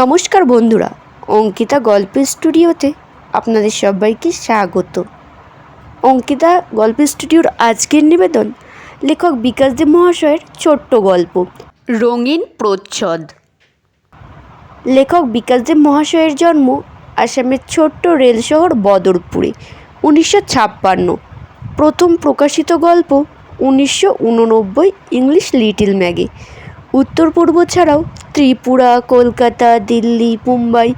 নমস্কার বন্ধুরা, অঙ্কিতা গল্প স্টুডিওতে আপনাদের সবাইকে স্বাগত। অঙ্কিতা গল্প স্টুডিওর আজকের নিবেদন লেখক বিকাশ দেব মহাশয়ের ছোট্ট গল্প, রঙিন প্রচ্ছদ। লেখক বিকাশ দেব মহাশয়ের জন্ম আসামের ছোট্ট রেল শহর বদরপুরে, উনিশশো ছাপ্পান্ন। প্রথম প্রকাশিত গল্প উনিশশো উননব্বই ইংলিশ লিটিল ম্যাগে। উত্তর পূর্ব ছাড়াও ত্রিপুরা, কলকাতা, দিল্লি, মুম্বাই,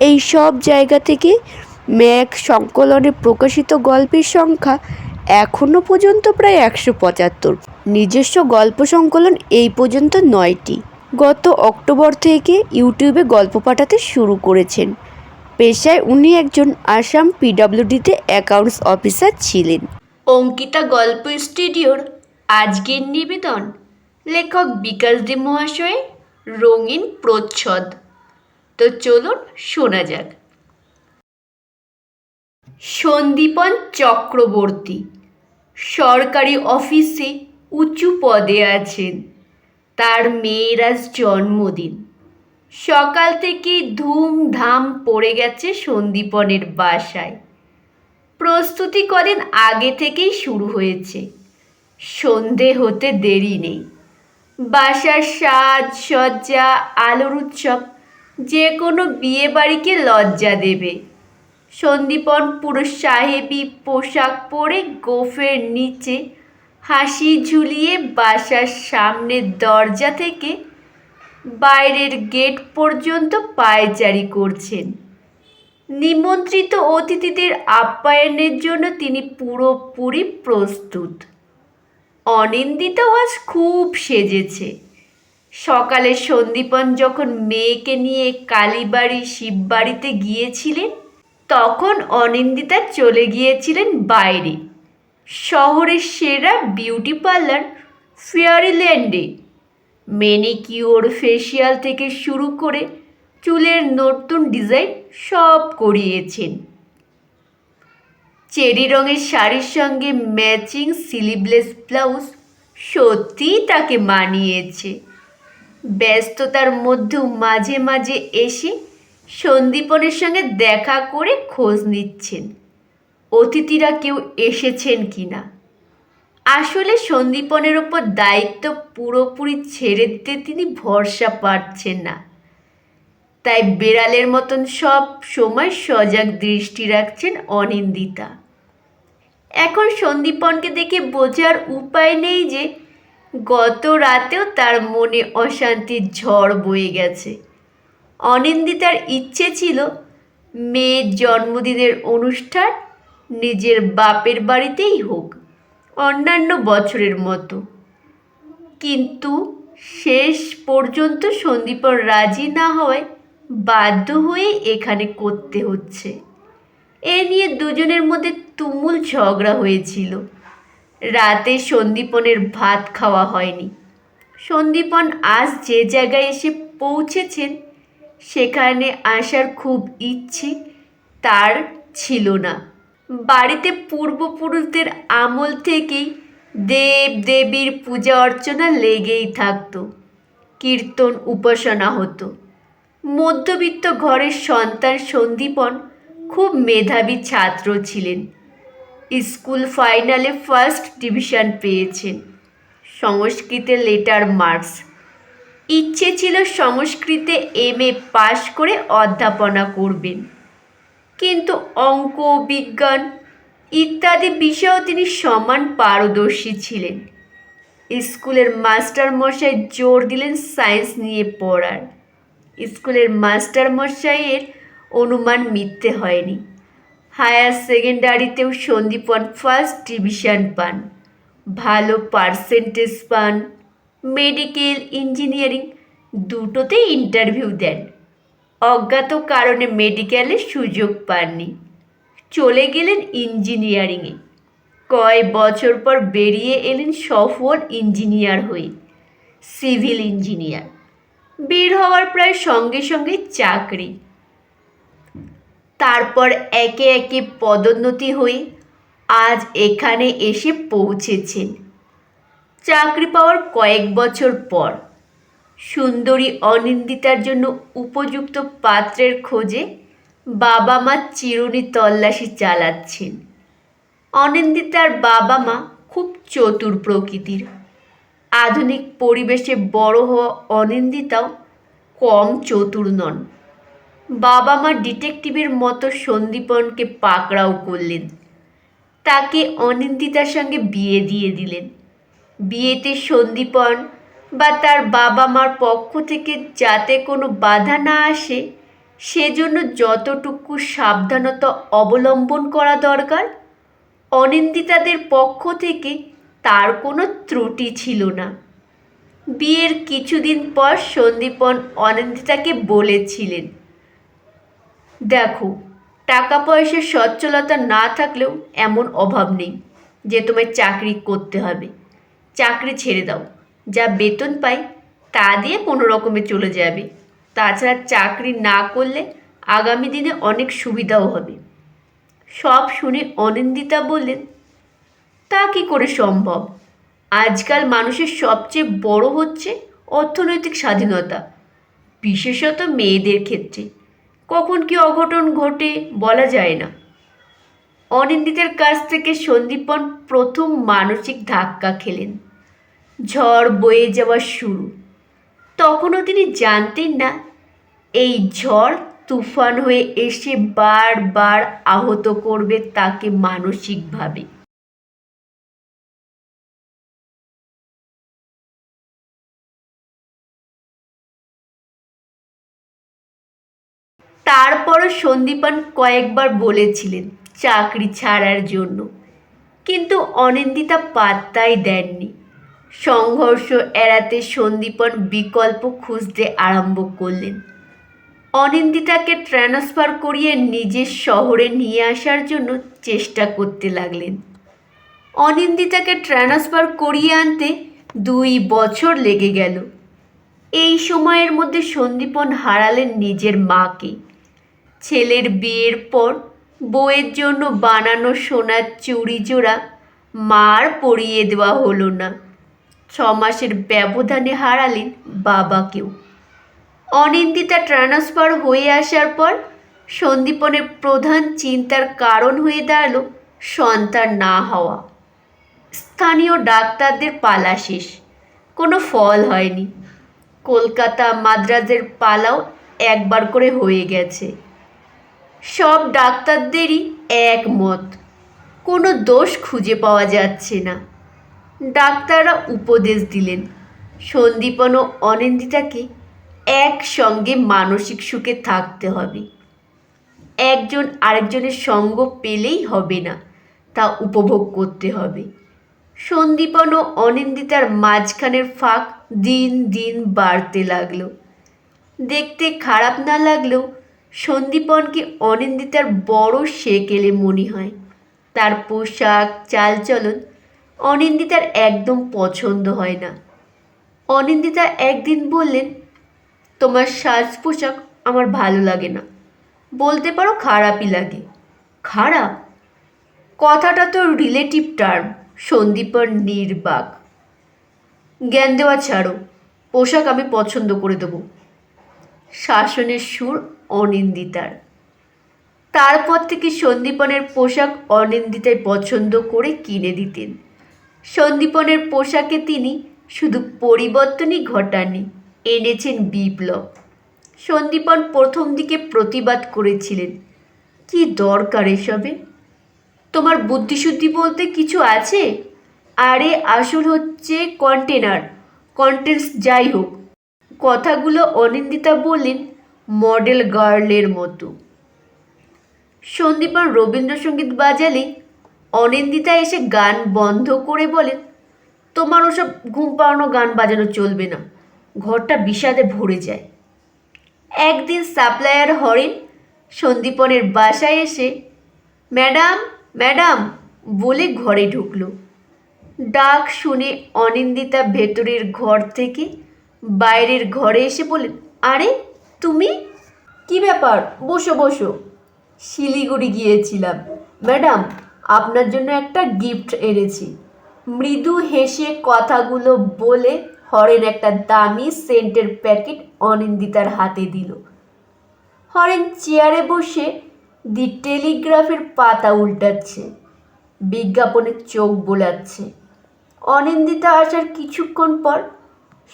এই সব জায়গা থেকে ম্যাক সংকলনে প্রকাশিত গল্পের সংখ্যা এখনও পর্যন্ত প্রায় একশো পঁচাত্তর। নিজস্ব গল্প সংকলন এই পর্যন্ত নয়টি। গত অক্টোবর থেকে ইউটিউবে গল্প পাঠাতে শুরু করেছেন। পেশায় উনি একজন আসাম পিডাব্লিউডিতে অ্যাকাউন্টস অফিসার ছিলেন। অঙ্কিতা গল্প স্টুডিওর আজকের নিবেদন। লেখক বিকাশ দে মহাশয় রঙিন প্রচ্ছদ। তো চলুন শোনা যাক। সন্দীপন চক্রবর্তী সরকারি অফিসে উঁচু পদে আছেন। তার মেয়ের আজ জন্মদিন। সকাল থেকে ধুমধাম পড়ে গেছে সন্দীপনের বাসায়। প্রস্তুতি কদিন আগে থেকেই শুরু হয়েছে। সন্ধে হতে দেরি নেই। বাসার সাজ সজ্জা আলোর উৎসব যে কোনো বিয়ে বাড়িকে লজ্জা দেবে। সন্দীপন পুরো সাহেবি পোশাক পরে গোফের নিচে হাসি ঝুলিয়ে বাসার সামনের দরজা থেকে বাইরের গেট পর্যন্ত পায়চারি করছেন। নিমন্ত্রিত অতিথিদের আপ্যায়নের জন্য তিনি পুরোপুরি প্রস্তুত। অনিন্দিতাও আজ খুব সেজেছে। সকালে সন্দীপন যখন মেয়েকে নিয়ে কালীবাড়ি শিববাড়িতে গিয়েছিলেন, তখন অনিন্দিতা চলে গিয়েছিলেন বাইরে। শহরের সেরা বিউটি পার্লার ফেয়ারিল্যান্ডে। মেনিকিওর ফেসিয়াল থেকে শুরু করে চুলের নতুন ডিজাইন সব করিয়েছেন। চেরি রঙের শাড়ির সঙ্গে ম্যাচিং স্লিভলেস ব্লাউজ সত্যিই তাকে মানিয়েছে। ব্যস্ততার মধ্যেও মাঝে মাঝে এসে সন্দীপনের সঙ্গে দেখা করে খোঁজ নিচ্ছেন। অতিথিরা কেউ এসেছেন কি না আসলে সন্দীপনের ওপর দায়িত্ব পুরোপুরি ছেড়ে দিতে তিনি ভরসা পাচ্ছেন না। তাই বেড়ালের মতন সব সময় সজাগ দৃষ্টি রাখছেন অনিন্দিতা। এখন সন্দীপনকে দেখে বোঝার উপায় নেই যে গত রাতেও তার মনে অশান্তির ঝড় বয়ে গেছে। অনিন্দিতার ইচ্ছে ছিল মেয়ের জন্মদিনের অনুষ্ঠান নিজের বাপের বাড়িতেই হোক, অন্যান্য বছরের মতো। কিন্তু শেষ পর্যন্ত সন্দীপন রাজি না হওয়ায় বাধ্য হয়ে এখানে করতে হচ্ছে। এ নিয়ে দুজনের মধ্যে তুমুল ঝগড়া হয়েছিল। রাতে সন্দীপনের ভাত খাওয়া হয়নি। সন্দীপন আজ যে জায়গায় এসে পৌঁছেছেন, সেখানে আসার খুব ইচ্ছে তার ছিল না। বাড়িতে পূর্বপুরুষদের আমল থেকেই দেব দেবীর পূজা অর্চনা লেগেই থাকতো। কীর্তন উপাসনা হতো। মধ্যবিত্ত ঘরের সন্তান সন্দীপন খুব মেধাবী ছাত্র ছিলেন। স্কুল ফাইনালে ফার্স্ট ডিভিশন পেয়েছেন। সংস্কৃতে লেটার মার্কস। ইচ্ছে ছিল সংস্কৃতে এম এ পাশ করে অধ্যাপনা করবেন। কিন্তু অঙ্ক, বিজ্ঞান ইত্যাদি বিষয়েও তিনি সমান পারদর্শী ছিলেন। স্কুলের মাস্টার মশাই জোর দিলেন সায়েন্স নিয়ে পড়ার। স্কুলের মাস্টার মশাইয়ের অনুমান মিথ্যে হয়নি। হায়ার সেকেন্ডারিতেও সন্দীপন ফার্স্ট ডিভিশন পান। ভালো পার্সেন্টেজ পান। মেডিকেল ইঞ্জিনিয়ারিং দুটোতেই ইন্টারভিউ দেন। অজ্ঞাত কারণে মেডিকেলে সুযোগ পাননি। চলে গেলেন ইঞ্জিনিয়ারিংয়ে। কয় বছর পর বেরিয়ে এলেন সফল ইঞ্জিনিয়ার হয়ে। Civil engineer. বের হওয়ার প্রায় সঙ্গে সঙ্গে চাকরি। তারপর একে একে পদোন্নতি হয়ে আজ এখানে এসে পৌঁছেছেন। চাকরি পাওয়ার কয়েক বছর পর। সুন্দরী অনিন্দিতার জন্য উপযুক্ত পাত্রের খোঁজে বাবা মা চিরুনি তল্লাশি চালাচ্ছেন। অনিন্দিতার বাবা মা খুব চতুর প্রকৃতির। আধুনিক পরিবেশে বড় হওয়া অনিন্দিতাও কম চতুর নন। বাবা মা ডিটেকটিভের মতো সন্দীপনকে পাকড়াও করলেন। তাকে অনিন্দিতার সঙ্গে বিয়ে দিয়ে দিলেন। বিয়েতে সন্দীপন বা তার বাবা মার পক্ষ থেকে যাতে কোনো বাধা না আসে, সেজন্য যতটুকু সাবধানতা অবলম্বন করা দরকার, অনিন্দিতাদের পক্ষ থেকে তার কোনো ত্রুটি ছিল না। বিয়ের কিছুদিন পর সন্দীপন অনিন্দিতাকে বলেছিলেন দেখো টাকা পয়সার সচ্ছলতা না থাকলেও এমন অভাব নেই যে তোমায় চাকরি করতে হবে। চাকরি ছেড়ে দাও। যা বেতন পাই তা দিয়ে কোনো রকমে চলে যাবে। তাছাড়া চাকরি না করলে আগামী দিনে অনেক সুবিধাও হবে। সব শুনে অনিন্দিতা বললেন, তা কি করে সম্ভব? আজকাল মানুষের সবচেয়ে বড় হচ্ছে অর্থনৈতিক স্বাধীনতা, বিশেষত মেয়েদের ক্ষেত্রে। কখন কি অঘটন ঘটে বলা যায় না। অনিন্দিতের কাছ থেকে সন্দীপন প্রথম মানসিক ধাক্কা খেলেন। ঝড় বয়ে যাওয়া শুরু। তখনও তিনি জানতেন না, এই ঝড় তুফান হয়ে এসে বারবার আহত করবে তাকে মানসিকভাবে। তারপরও সন্দীপন কয়েকবার বলেছিলেন চাকরি ছাড়ার জন্য। কিন্তু অনিন্দিতা পাত্তাই দেননি। সংঘর্ষ এড়াতে সন্দীপন বিকল্প খুঁজতে আরম্ভ করলেন। অনিন্দিতাকে ট্রান্সফার করিয়ে নিজের শহরে নিয়ে আসার জন্য চেষ্টা করতে লাগলেন। অনিন্দিতাকে ট্রান্সফার করিয়ে আনতে দুই বছর লেগে গেল। এই সময়ের মধ্যে সন্দীপন হারালেন নিজের মাকে। ছেলের বিয়ের পর বউয়ের জন্য বানানো সোনার চুড়ি জোড়া মার পরিয়ে দেওয়া হলো না। ছ মাসের ব্যবধানে হারালেন বাবাকেও। অনিন্দিতা ট্রান্সফার হয়ে আসার পর সন্দীপনের প্রধান চিন্তার কারণ হয়ে দাঁড়াল সন্তান না হওয়া। স্থানীয় ডাক্তারদের পালা শেষ, কোনো ফল হয়নি। কলকাতা মাদ্রাজের পালাও একবার করে হয়ে গেছে। সব ডাক্তারদেরই একমত। কোনো দোষ খুঁজে পাওয়া যাচ্ছে না। ডাক্তাররা উপদেশ দিলেন। সন্দীপন ও অনিন্দিতাকে একসঙ্গে মানসিক সুখে থাকতে হবে। একজন আরেকজনের সঙ্গ পেলেই হবে না, তা উপভোগ করতে হবে। সন্দীপন ও অনিন্দিতার মাঝখানের ফাঁক দিন দিন বাড়তে লাগল। দেখতে খারাপ না লাগলেও সন্দীপনকে অনিন্দিতার বড় সেকেলে মনে হয়। তার পোশাক, চালচলন অনিন্দিতার একদম পছন্দ হয় না। অনিন্দিতা একদিন বললেন, তোমার সাজ পোশাক আমার ভালো লাগে না। বলতে পারো খারাপই লাগে। খারাপ? কথাটা তো রিলেটিভ টার্ম সন্দীপন নির্বাক। জ্ঞান দেওয়া ছাড়ো, পোশাক আমি পছন্দ করে দেবো। শাসনের সুর অনিন্দিতার। তারপর থেকে সন্দীপনের পোশাক অনিন্দিতায় পছন্দ করে কিনে দিতেন। সন্দীপনের পোশাকে তিনি শুধু পরিবর্তনই ঘটাননি, এনেছেন বিপ্লব। সন্দীপন প্রথম দিকে প্রতিবাদ করেছিলেন, কি দরকার এসবে? তোমার বুদ্ধিশুদ্ধি বলতে কিছু আছে? আরে, আসল হচ্ছে কন্টেনার, কন্টেন্টস যাই হোক। কথাগুলো অনিন্দিতা বললেন মডেল গার্লের মতো। সন্দীপন রবীন্দ্রসঙ্গীত বাজালে অনিন্দিতা এসে গান বন্ধ করে বলেন, তোমার ওসব ঘুম পাড়ানো গান বাজানো চলবে না। ঘরটা বিষাদে ভরে যায়। একদিন সাপ্লায়ার হরেন সন্দীপনের বাসায় এসে, ম্যাডাম ম্যাডাম, বলে ঘরে ঢুকলো। ডাক শুনে অনিন্দিতা ভেতরের ঘর থেকে বাইরের ঘরে এসে বলেন, আরে তুমি? কি ব্যাপার? বসো বসো। শিলিগুড়ি গিয়েছিলাম। ম্যাডাম, আপনার জন্য একটা গিফট এনেছি। মৃদু হেসে কথাগুলো বলে হরেন একটা দামি সেন্টের প্যাকেট অনিন্দিতার হাতে দিল। হরেন চেয়ারে বসে দি টেলিগ্রাফের পাতা উল্টাচ্ছে বিজ্ঞাপনের চোখ বোলাচ্ছে। অনিন্দিতা আসার কিছুক্ষণ পর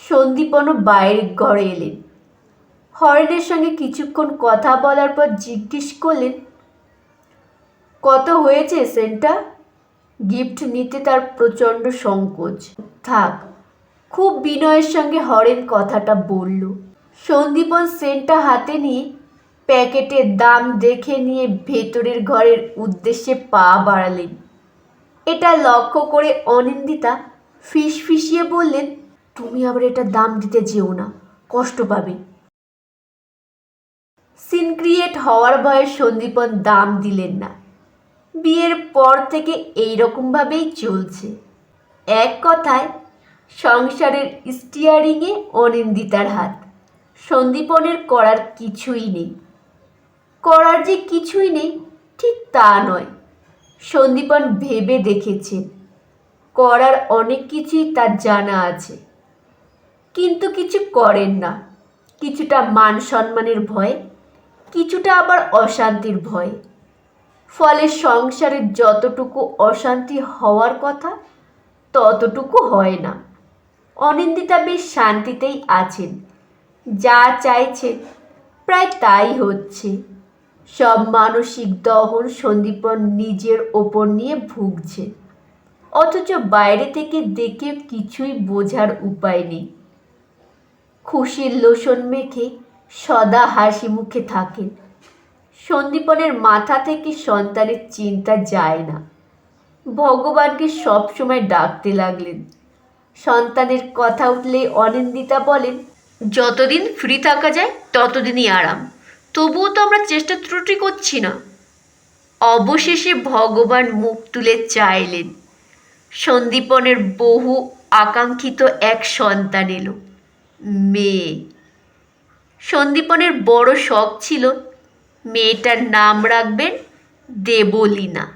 সন্দীপনও বাইরের ঘরে এলেন। হরেনের সঙ্গে কিছুক্ষণ কথা বলার পর জিজ্ঞেস করলেন, কত হয়েছে সেন্টটা গিফট নিতে তার প্রচণ্ড সংকোচ। থাক, খুব বিনয়ের সঙ্গে হরেন কথাটা বলল। সন্দীপন সেন্টটা হাতে নিয়ে প্যাকেটের দাম দেখে নিয়ে ভেতরের ঘরের উদ্দেশ্যে পা বাড়ালেন। এটা লক্ষ্য করে অনিন্দিতা ফিস ফিসিয়ে বললেন, তুমি আবার এটা দাম দিতে যেও না, কষ্ট পাবে। সিন ক্রিয়েট হওয়ার ভয়ে সন্দীপন দাম দিলেন না। বিয়ের পর থেকে এই রকমভাবেই চলছে। এক কথায়, সংসারের স্টিয়ারিংয়ে অনিন্দিতার হাত। সন্দীপনের করার কিছুই নেই। করার যে কিছুই নেই, ঠিক তা নয়। সন্দীপন ভেবে দেখেছেন। করার অনেক কিছুই তার জানা আছে। কিন্তু কিছু করেন না। কিছুটা মান সম্মানের ভয় কিছুটা আবার অশান্তির ভয়। ফলে সংসারে যতটুকু অশান্তি হওয়ার কথা, ততটুকু হয় না। অনিন্দিতা বেশ শান্তিতেই আছেন। যা চাইছেন প্রায় তাই হচ্ছে। সব মানসিক দহন সন্দীপন নিজের ওপর নিয়ে ভুগছে। অথচ বাইরে থেকে দেখে কিছুই বোঝার উপায় নেই। খুশির লোশন মেখে সদা হাসি মুখে থাকেন সন্দীপনের মাথা থেকে সন্তানের চিন্তা যায় না। ভগবানকে সবসময় ডাকতে লাগলেন। সন্তানের কথা উঠলে অনিন্দিতা বলেন, যতদিন ফ্রি থাকা যায়, ততদিনই আরাম। তবুও তো আমরা চেষ্টা ত্রুটি করছি না। অবশেষে ভগবান মুখ তুলে চাইলেন। সন্দীপনের বহু আকাঙ্ক্ষিত এক সন্তান এলো, মেয়ে। সন্দীপনের বড় শখ ছিল মেয়েটার নাম রাখবেন দেবলীনা।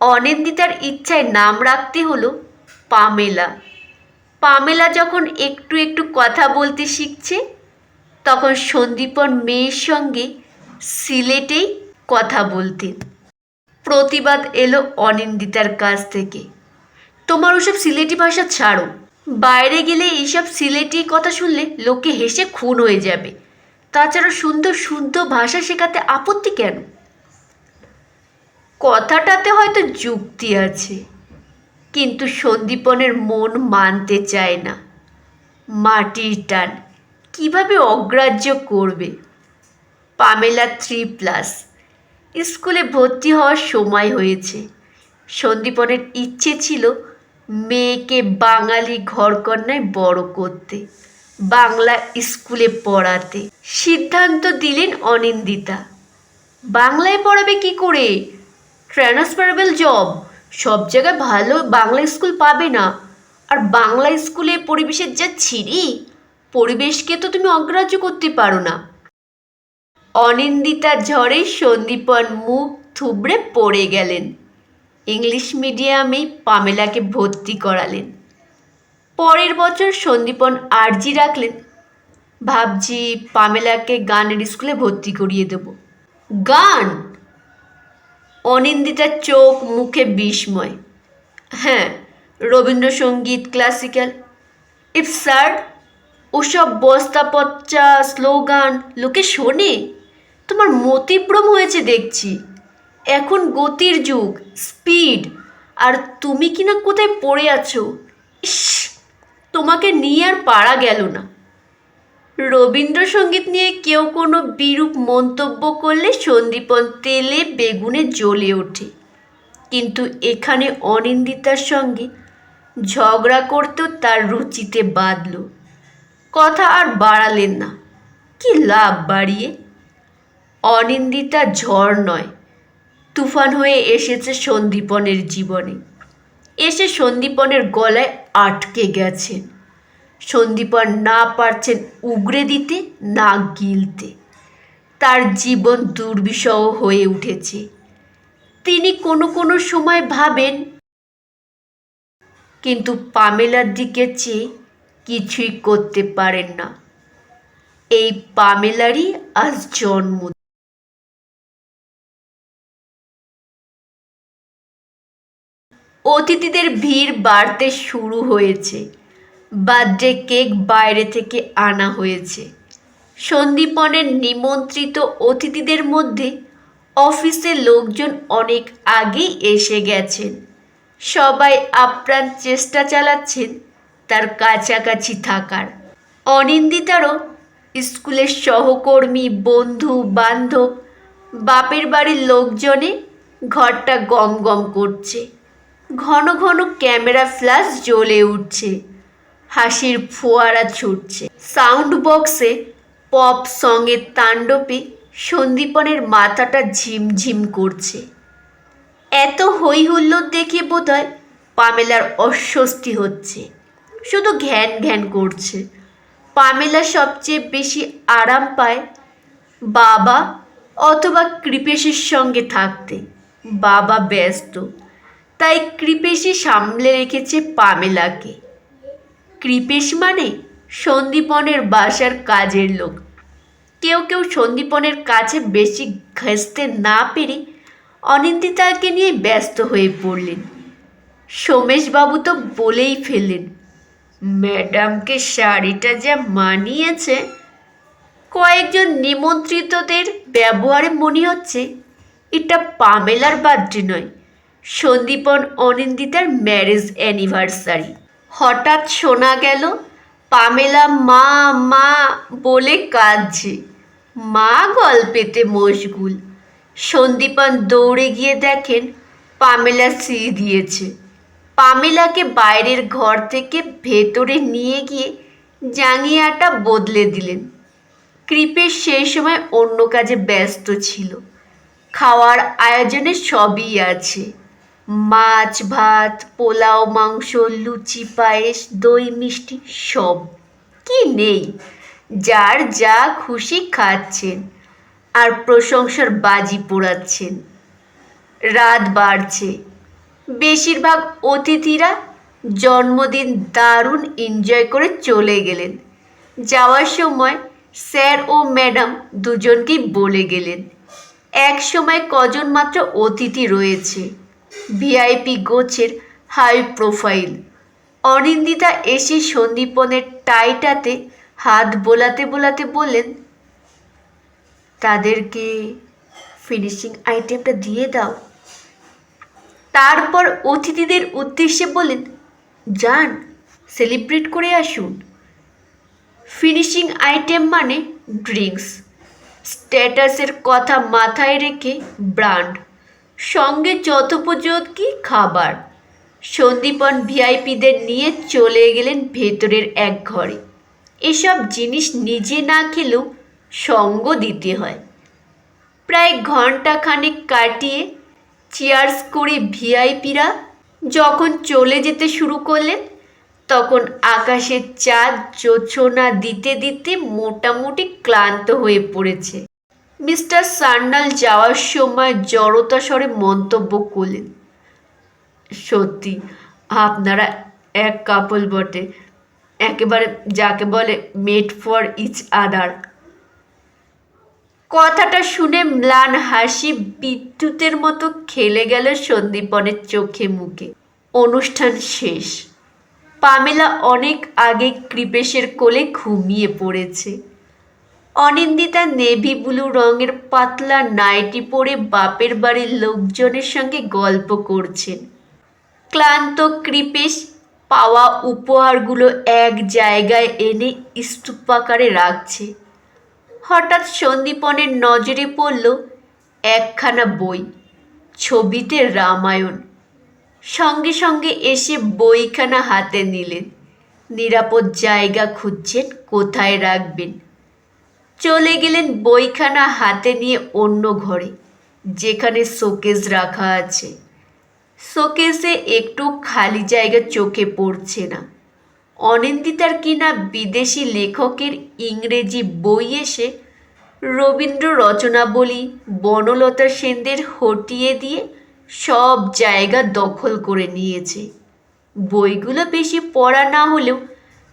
অনিন্দিতার ইচ্ছায় নাম রাখতে হলো পামেলা। পামেলা যখন একটু একটু কথা বলতে শিখছে, তখন সন্দীপন মেয়ের সঙ্গে সিলেটেই কথা বলতেন। প্রতিবাদ এলো অনিন্দিতার কাছ থেকে। তোমার ওসব সিলেটি ভাষা ছাড়ো। বাইরে গেলে এইসব সিলেটি কথা শুনলে লোকে হেসে খুন হয়ে যাবে। তাছাড়া সুন্দর শুদ্ধ ভাষা শেখাতে আপত্তি কেন? কথাটাতে হয়তো যুক্তি আছে, কিন্তু সন্দীপনের মন মানতে চায় না। মাটির টান কীভাবে অগ্রাহ্য করবে? পামেলা থ্রি প্লাস, স্কুলে ভর্তি হওয়ার সময় হয়েছে। সন্দীপনের ইচ্ছে ছিল মেয়েকে বাঙালি ঘরকন্যায় বড় করতে, বাংলা স্কুলে পড়াতে। সিদ্ধান্ত দিলেন অনিন্দিতা। বাংলায় পড়াবে কি করে? Transferable job. সব জায়গায় ভালো বাংলা স্কুল পাবে না। আর বাংলা স্কুলে পরিবেশের যা ছিরি, পরিবেশকে তো তুমি অগ্রাহ্য করতে পারো না। অনিন্দিতা ঝড়ে সন্দীপন মুখ থুবড়ে পড়ে গেলেন। ইংলিশ মিডিয়ামেই পামেলাকে ভর্তি করালেন। পরের বছর সন্দীপন আর্জি রাখলেন। ভাবছি পামেলাকে গানের স্কুলে ভর্তি করিয়ে দেব। গান? অনিন্দিতার চোখ মুখে বিস্ময়। হ্যাঁ রবীন্দ্রসঙ্গীত ক্লাসিক্যাল ইফ স্যার, ওসব বস্তা পচ্চা স্লোগান লোকে শোনে? তোমার মতিভ্রম হয়েছে দেখছি। এখন গতির যুগ স্পিড আর তুমি কিনা কোথায় পড়ে আছো? ইস, তোমাকে নিয়ে আর পারা গেল না। রবীন্দ্রসঙ্গীত নিয়ে কেউ কোনো বিরূপ মন্তব্য করলে সন্দীপন তেলে বেগুনে জ্বলে ওঠে। কিন্তু এখানে অনিন্দিতার সঙ্গে ঝগড়া করতেও তার রুচিতে বাঁধল। কথা আর বাড়ালেন না। কি লাভ বাড়িয়ে? অনিন্দিতা ঝড় নয়। তুফান হয়ে এসেছে সন্দীপনের জীবনে। এসে সন্দীপনের গলায় আটকে গেছেন সন্দীপন না পারছেন উগরে দিতে, না গিলতে। তার জীবন দুর্বিষহ হয়ে উঠেছে। তিনি কোনো কোনো সময় ভাবেন, কিন্তু পামেলার দিকে চেয়ে কিছুই করতে পারেন না। এই পামেলারই আজ জন্ম অতিথিদের ভিড় বাড়তে শুরু হয়েছে। বার্থডে কেক বাইরে থেকে আনা হয়েছে। সন্দীপনের নিমন্ত্রিত অতিথিদের মধ্যে অফিসের লোকজন অনেক আগেই এসে গেছেন। সবাই আপ্রাণ চেষ্টা চালাচ্ছেন তার কাছাকাছি থাকার। অনিন্দিতারও স্কুলের সহকর্মী, বন্ধু, বান্ধব, বাপের বাড়ির লোকজনে ঘরটা গম গম করছে। ঘন ঘন ক্যামেরা ফ্ল্যাশ জ্বলে উঠছে। হাসির ফোয়ারা ছুটছে। সাউন্ড বক্সে পপ সঙ্গের তাণ্ডবে সন্দীপনের মাথাটা ঝিমঝিম করছে। এত হই হুল্লোড় দেখে বোধহয় পামেলার অস্বস্তি হচ্ছে। শুধু ঘ্যান ঘ্যান করছে। পামেলা সবচেয়ে বেশি আরাম পায় বাবা অথবা কৃপেশের সঙ্গে থাকতে। বাবা ব্যস্ত। তাই কৃপেশই সামলে রেখেছে পামেলাকে। কৃপেশ মানে সন্দীপনের বাসার কাজের লোক। কেউ কেউ সন্দীপনের কাছে বেশি ঘেঁষতে না পেরে অনিন্দিতাকে নিয়ে ব্যস্ত হয়ে পড়লেন। সোমেশবাবু তো বলেই ফেললেন, ম্যাডামকে শাড়িটা যা মানিয়েছে, কয়েকজন নিমন্ত্রিতদের ব্যবহারে মনে হচ্ছে এটা পামেলার বার্থডে নয় সন্দীপন অনিন্দিতার ম্যারেজ অ্যানিভার্সারি হঠাৎ শোনা গেল, পামেলা মা মা বলে কাঁদছে। মা গল্পেতে মশগুল। সন্দীপন দৌড়ে গিয়ে দেখেন, পামেলা সি দিয়েছে। পামেলাকে বাইরের ঘর থেকে ভেতরে নিয়ে গিয়ে জাঙ্গিয়াটা বদলে দিলেন। কৃপেশ সেই সময় অন্য কাজে ব্যস্ত ছিল। খাওয়ার আয়োজনে সবই আছে। মাছ, ভাত, পোলাও, মাংস, লুচি, পায়েস, দই, মিষ্টি, সব। কি নেই? যার যা খুশি খাচ্ছেন আর প্রশংসার বাজি পোড়াচ্ছেন। রাত বাড়ছে। বেশিরভাগ অতিথিরা জন্মদিন দারুণ এনজয় করে চলে গেলেন। যাওয়ার সময় স্যার ও ম্যাডাম দুজনকেই বলে গেলেন। এক সময় কজন মাত্র অতিথি রয়েছে। ভিআইপি গোছের হাই প্রোফাইল অনিন্দিতা এসে সন্দীপনের টাইটাতে হাত বোলাতে বোলাতে বললেন, তাদেরকে ফিনিশিং আইটেমটা দিয়ে দাও। তারপর অতিথিদের উদ্দেশ্যে বলেন যান সেলিব্রেট করে আসুন। ফিনিশিং আইটেম মানে ড্রিঙ্কস স্ট্যাটাসের কথা মাথায় রেখে ব্র্যান্ড সঙ্গে যথোপযোগী খাবার? সন্দীপন ভিআইপিদের নিয়ে চলে গেলেন ভেতরের এক ঘরে। এসব জিনিস নিজে না খেলেও সঙ্গ দিতে হয়। প্রায় ঘণ্টা খানেক কাটিয়ে চেয়ার্স করে ভিআইপিরা যখন চলে যেতে শুরু করলেন, তখন আকাশের চাঁদ জোছনা দিতে দিতে মোটামুটি ক্লান্ত হয়ে পড়েছে। মিস্টার সান্যাল যাওয়ার সময় জড়তা স্বরে মন্তব্য করলেন, সত্যি, আপনারা এক কাপল বটে, একেবারে যাকে বলে মেড ফর ইচ আদার কথাটা শুনে ম্লান হাসি বিদ্যুতের মতো খেলে গেল সন্দীপনের চোখে মুখে। অনুষ্ঠান শেষ। পামেলা অনেক আগে কৃপেশের কোলে ঘুমিয়ে পড়েছে। অনিন্দিতা নেভি ব্লু রঙের পাতলা নাইটি পরে বাপের বাড়ির লোকজনের সঙ্গে গল্প করছেন। ক্লান্ত কৃপেশ পাওয়া উপহারগুলো এক জায়গায় এনে স্তূপাকারে রাখছে। হঠাৎ সন্দীপনের নজরে পড়ল একখানা বই, ছবিতে রামায়ণ। সঙ্গে সঙ্গে এসে বইখানা হাতে নিলেন। নিরাপদ জায়গা খুঁজছেন, কোথায় রাখবেন? চলে গেলেন বইখানা হাতে নিয়ে অন্য ঘরে, যেখানে শোকেস রাখা আছে। শোকেসে একটু খালি জায়গা চোখে পড়ছে না। অনিন্দিতার কিনা বিদেশি লেখকের ইংরেজি বই এসে রবীন্দ্র রচনাবলী, বনলতা সেনদের হটিয়ে দিয়ে সব জায়গা দখল করে নিয়েছে। বইগুলো বেশি পড়া না হলেও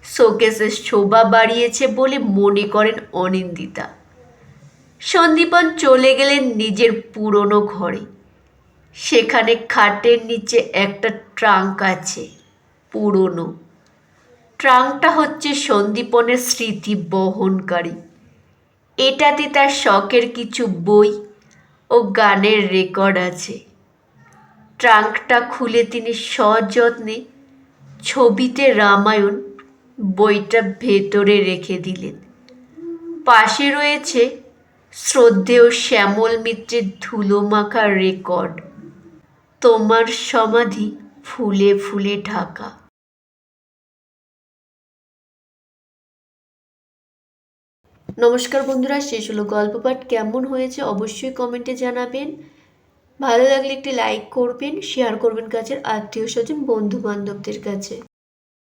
শোকেসের শোভা বাড়িয়েছে বলে মনে করেন অনিন্দিতা। সন্দীপন চলে গেলেন নিজের পুরনো ঘরে। সেখানে খাটের নিচে একটা ট্রাঙ্ক আছে, পুরনো। ট্রাঙ্কটা হচ্ছে সন্দীপনের স্মৃতি বহনকারী। এটাতে তার শখের কিছু বই ও গানের রেকর্ড আছে। ট্রাঙ্কটা খুলে তিনি সযত্নে ছবিতে রামায়ণ বইটা ভেতরে রেখে দিলেন। পাশে রয়েছে শ্রদ্ধেয় শ্যামল মিত্রের ধুলো ধুলোমাখা রেকর্ড। তোমার সমাধি ফুলে ফুলে ঢাকা। নমস্কার বন্ধুরা, শেষ হলো গল্প পাঠ। কেমন হয়েছে অবশ্যই কমেন্টে জানাবেন। ভালো লাগলে একটি লাইক করবেন, শেয়ার করবেন কাছের আত্মীয় স্বজন বন্ধু বান্ধবদের কাছে।